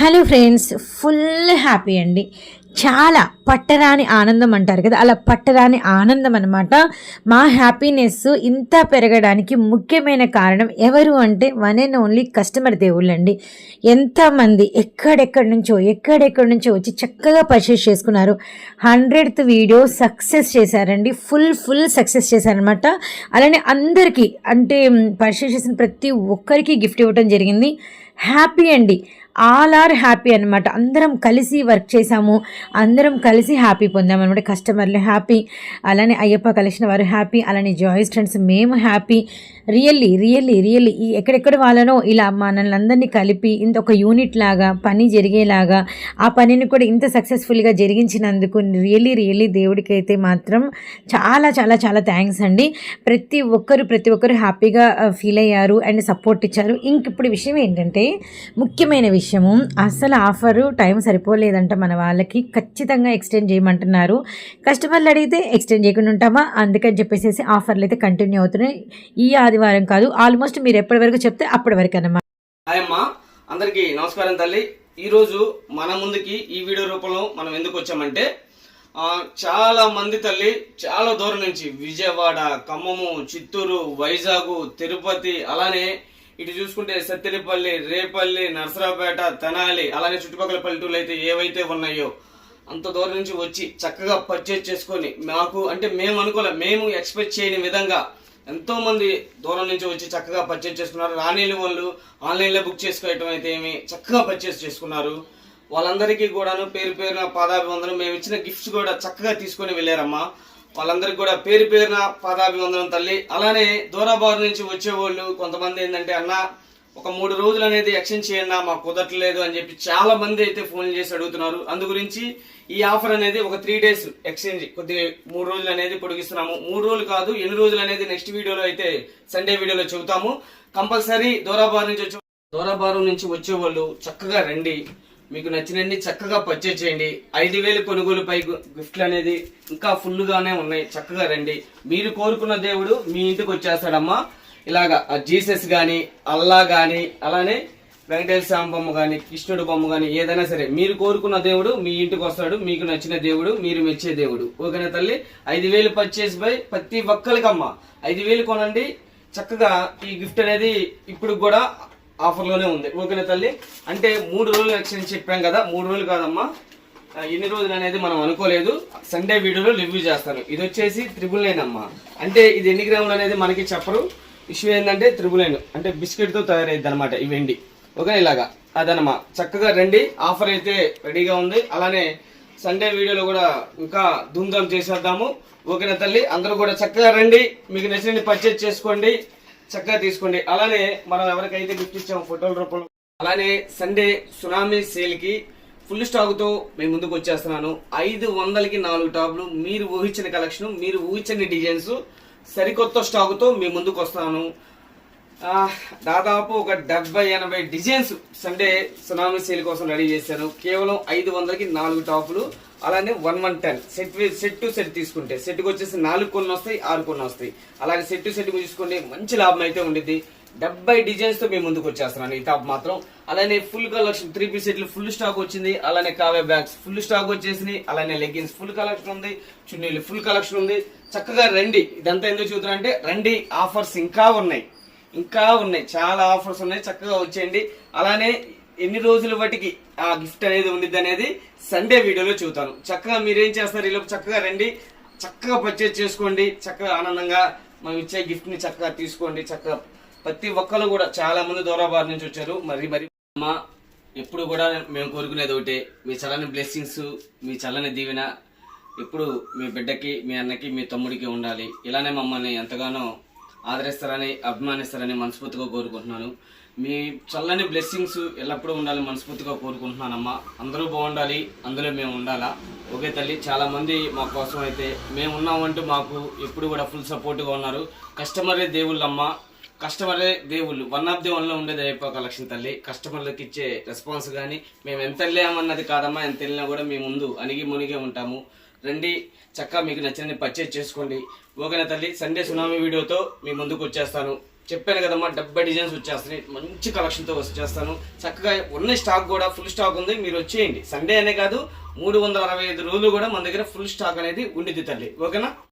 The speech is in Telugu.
హలో ఫ్రెండ్స్ ఫుల్ హ్యాపీ అండి. చాలా పట్టరాని ఆనందం అంటారు కదా అలా పట్టరాని ఆనందం అనమాట మా హ్యాపీనెస్ ఇంత పెరగడానికి ముఖ్యమైన కారణం ఎవరు అంటే వన్ అండ్ ఓన్లీ కస్టమర్ దేవుళ్ళు అండి. ఎంతమంది ఎక్కడెక్కడి నుంచో ఎక్కడెక్కడి నుంచో వచ్చి చక్కగా పర్చేస్ చేసుకున్నారు. హండ్రెడ్త్ వీడియో సక్సెస్ చేశారండి. ఫుల్ ఫుల్ సక్సెస్ చేశారనమాట అలానే అందరికీ అంటే పర్చేస్ చేసిన ప్రతి ఒక్కరికి గిఫ్ట్ ఇవ్వడం జరిగింది. హ్యాపీ అండి. ఆల్ ఆర్ హ్యాపీ అనమాట అందరం కలిసి వర్క్ చేసాము అందరం కలిసి హ్యాపీ పొందాము అనమాట కస్టమర్లు హ్యాపీ అలానే అయ్యప్ప కలిసిన వారు హ్యాపీ అలానే జాయిస్ ఫ్రెండ్స్ మేము హ్యాపీ. రియల్లీ రియల్లీ రియల్లీ ఈ ఎక్కడెక్కడ వాళ్ళనో ఇలా మనల్ని అందరినీ కలిపి ఇంత ఒక యూనిట్ లాగా పని జరిగేలాగా ఆ పనిని కూడా ఇంత సక్సెస్ఫుల్గా జరిగించినందుకు రియల్లీ రియల్లీ దేవుడికి అయితే మాత్రం చాలా చాలా చాలా థ్యాంక్స్ అండి. ప్రతి ఒక్కరు ప్రతి ఒక్కరు హ్యాపీగా uh, ఫీల్ అయ్యారు అండ్ సపోర్ట్ ఇచ్చారు. ఇంక ఇప్పుడు విషయం ఏంటంటే ముఖ్యమైన విషయం విషయము. అసలు ఆఫరు టైం సరిపోలేదంట మన వాళ్ళకి. ఖచ్చితంగా ఎక్స్టెండ్ చేయమంటున్నారు. కస్టమర్లు అడిగితే ఎక్స్టెండ్ చేయకుండా ఉంటామా? అందుకని చెప్పేసి ఆఫర్లు అయితే కంటిన్యూ అవుతున్నాయి. ఈ ఆదివారం కాదు ఆల్మోస్ట్ మీరు ఎప్పటి వరకు చెప్తే అప్పటి వరకు అన్నమాట. హాయ్ అమ్మా. అందరికీ నమస్కారం తల్లి. ఈరోజు మన ముందుకి ఈ వీడియో రూపంలో మనం ఎందుకు వచ్చామంటే చాలా మంది తల్లి చాలా దూరం నుంచి విజయవాడ ఖమ్మము చిత్తూరు వైజాగ్ తిరుపతి అలానే ఇటు చూసుకుంటే సత్తిరిపల్లి రేపల్లి నర్సరావుపేట తెనాలి అలానే చుట్టుపక్కల పల్లెటూళ్ళు అయితే ఏవైతే ఉన్నాయో అంత దూరం నుంచి వచ్చి చక్కగా పర్చేజ్ చేసుకొని మాకు అంటే మేము అనుకోలే మేము ఎక్స్పెక్ట్ చేయని విధంగా ఎంతో మంది దూరం నుంచి వచ్చి చక్కగా పర్చేజ్ చేసుకున్నారు. రాణిలు వాళ్ళు ఆన్లైన్లో బుక్ చేసుకోవటం అయితే ఏమి చక్కగా పర్చేజ్ చేసుకున్నారు. వాళ్ళందరికీ కూడాను పేరు పేరున పాదాభివందనం. మేము ఇచ్చిన గిఫ్ట్స్ కూడా చక్కగా తీసుకొని వెళ్ళారమ్మా. వాళ్ళందరికీ కూడా పేరు పేరున పాదాభివందనం తల్లి. అలానే దూరాబారు నుంచి వచ్చేవాళ్ళు కొంతమంది ఏంటంటే అన్న ఒక మూడు రోజులు అనేది ఎక్స్చేంజ్ చేయండి మాకు కుదరట్లేదు అని చెప్పి చాలా మంది అయితే ఫోన్ చేసి అడుగుతున్నారు. అందు గురించి ఈ ఆఫర్ అనేది ఒక త్రీ డేస్ ఎక్స్చేంజ్ కొద్దిగా మూడు రోజులు అనేది పొడిగిస్తున్నాము. మూడు రోజులు కాదు ఎన్ని రోజులు అనేది నెక్స్ట్ వీడియోలో అయితే సండే వీడియోలో చెబుతాము. కంపల్సరీ దూరాబారు నుంచి వచ్చే దూరాబారు నుంచి వచ్చేవాళ్ళు చక్కగా రండి. మీకు నచ్చినన్ని చక్కగా పర్చేజ్ చేయండి. ఐదు వేలు కొనుగోలుపై గిఫ్ట్లు అనేది ఇంకా ఫుల్గానే ఉన్నాయి. చక్కగా రండి. మీరు కోరుకున్న దేవుడు మీ ఇంటికి వచ్చేస్తాడమ్మా. ఇలాగా ఆ జీసస్ కానీ అల్లా కానీ అలానే వెంకటేశ్వర స్వామి బొమ్మ కానీ కృష్ణుడు బొమ్మ కానీ ఏదైనా సరే మీరు కోరుకున్న దేవుడు మీ ఇంటికి వస్తాడు. మీకు నచ్చిన దేవుడు మీరు మెచ్చే దేవుడు. ఓకేనా తల్లి? ఐదు వేలు పర్చేస్ బై ప్రతి ఒక్కరికమ్మా. ఐదు వేలు కొనండి. చక్కగా ఈ గిఫ్ట్ అనేది ఇప్పుడు కూడా ఆఫర్లోనే ఉంది. ఓకేనా తల్లి అంటే మూడు రోజులు ఎక్స్చేంజ్ చెప్పాం కదా మూడు రోజులు కాదమ్మా. ఎన్ని రోజులు అనేది మనం అనుకోలేదు. సండే వీడియోలో రివ్యూ చేస్తాను. ఇది వచ్చేసి త్రిబుల్ నైన్ అమ్మా. అంటే ఇది ఎన్ని గ్రాములు అనేది మనకి చెప్పరు. ఇష్యూ ఏంటంటే త్రిబుల్ నైన్ అంటే బిస్కెట్తో తయారైద్ది అనమాట ఈ వెండి. ఓకే ఇలాగా? అదనమా చక్కగా రండి. ఆఫర్ అయితే రెడీగా ఉంది. అలానే సండే వీడియోలో కూడా ఇంకా ధూమ్ధామ్ చేసేద్దాము. ఓకేనా తల్లి? అందరూ కూడా చక్కగా రండి. మీకు నచ్చిన పర్చేజ్ చేసుకోండి. చక్కగా తీసుకోండి. అలానే మనం ఎవరికైతే గిఫ్ట్ ఇచ్చాము ఫోటోల రూపంలో అలానే సండే సునామీ సేల్కి ఫుల్ స్టాక్తో మేము ముందుకు వచ్చేస్తున్నాను. ఐదు వందలకి నాలుగు టాప్లు మీరు ఊహించిన కలెక్షన్ మీరు ఊహించని డిజైన్స్ సరికొత్త స్టాక్తో మీ ముందుకు వస్తాను దాదాపు ఒక డెబ్బై ఎనభై డిజైన్స్ సండే సునామీ సేల్ కోసం రెడీ చేశాను కేవలం ఐదు వందలకి నాలుగు టాపులు అలానే one one ten. Set set to set తీసుకుంటే సెట్కి వచ్చేసి నాలుగు కొన్ని వస్తాయి ఆరు కొన్ని వస్తాయి. అలాగే సెట్ టు సెట్ తీసుకుంటే మంచి లాభం అయితే ఉండిద్ది. డెబ్బై డిజైన్స్తో మేము ముందుకు వచ్చేస్తున్నాను ఈ టాప్ మాత్రం. అలానే ఫుల్ కలెక్షన్ త్రీ పీస్ సెట్లు ఫుల్ స్టాక్ వచ్చింది. అలానే కావే బ్యాగ్స్ ఫుల్ స్టాక్ వచ్చేసినాయి. అలానే లెగ్గిన్స్ ఫుల్ కలెక్షన్ ఉంది. చున్నీలు ఫుల్ కలెక్షన్ ఉంది. చక్కగా రండి. ఇదంతా ఎందుకు చూద్దాం అంటే రండి. ఆఫర్స్ ఇంకా ఉన్నాయి. ఇంకా ఉన్నాయి. చాలా ఆఫర్స్ ఉన్నాయి. చక్కగా వచ్చేయండి. అలానే ఎన్ని రోజుల బట్టికి ఆ గిఫ్ట్ అనేది ఉండిద్ది అనేది సండే వీడియోలో చూతాను. చక్కగా మీరేం చేస్తారు? ఈలోపు చక్కగా రండి. చక్కగా పర్చేజ్ చేసుకోండి. చక్కగా ఆనందంగా మనం ఇచ్చే గిఫ్ట్ని చక్కగా తీసుకోండి. చక్కగా ప్రతి ఒక్కరు కూడా చాలా మంది దూరాబాద్ నుంచి వచ్చారు. మరి మరి అమ్మా ఎప్పుడు కూడా మేము కోరుకునేది ఒకటే. మీ చల్లని బ్లెస్సింగ్స్ మీ చల్లని దీవెన. ఎప్పుడు మీ బిడ్డకి మీ అన్నకి మీ తమ్ముడికి ఉండాలి. ఇలానే మమ్మల్ని ఎంతగానో ఆదరిస్తారని అభిమానిస్తారని మనస్ఫూర్తిగా కోరుకుంటున్నాను. మీ చల్లని బ్లెస్సింగ్స్ ఎల్లప్పుడూ ఉండాలని మనస్ఫూర్తిగా కోరుకుంటున్నానమ్మా. అందరూ బాగుండాలి అందులో మేము ఉండాలా? ఓకే తల్లి చాలామంది మా కోసం అయితే మేము ఉన్నామంటూ మాకు ఎప్పుడు కూడా ఫుల్ సపోర్ట్గా ఉన్నారు. కస్టమరే దేవుళ్ళమ్మా. కస్టమరే దేవుళ్ళు. వన్ ఆఫ్ ది వన్లో ఉండేది అయిపో కలెక్షన్ తల్లి. కస్టమర్లకు ఇచ్చే రెస్పాన్స్ కానీ మేము ఎంత వెళ్ళామన్నది కాదమ్మా ఎంత వెళ్ళినా కూడా మేము ముందు అణిగి మునిగే ఉంటాము. రండి చక్కగా మీకు నచ్చినది పర్చేజ్ చేసుకోండి. ఓకేనా తల్లి? సండే సునామీ వీడియోతో మీ ముందుకు వచ్చేస్తాను. చెప్పాను కదమ్మా డెబ్బై డిజైన్స్ వచ్చేస్తున్నాయి. మంచి కలెక్షన్తో వచ్చేస్తాను. చక్కగా ఉన్న స్టాక్ కూడా ఫుల్ స్టాక్ ఉంది. మీరు వచ్చేయండి. సండే అనే కాదు మూడు వందల అరవై ఐదు రోజులు కూడా మన దగ్గర ఫుల్ స్టాక్ అనేది ఉండిద్ది తల్లి. ఓకేనా?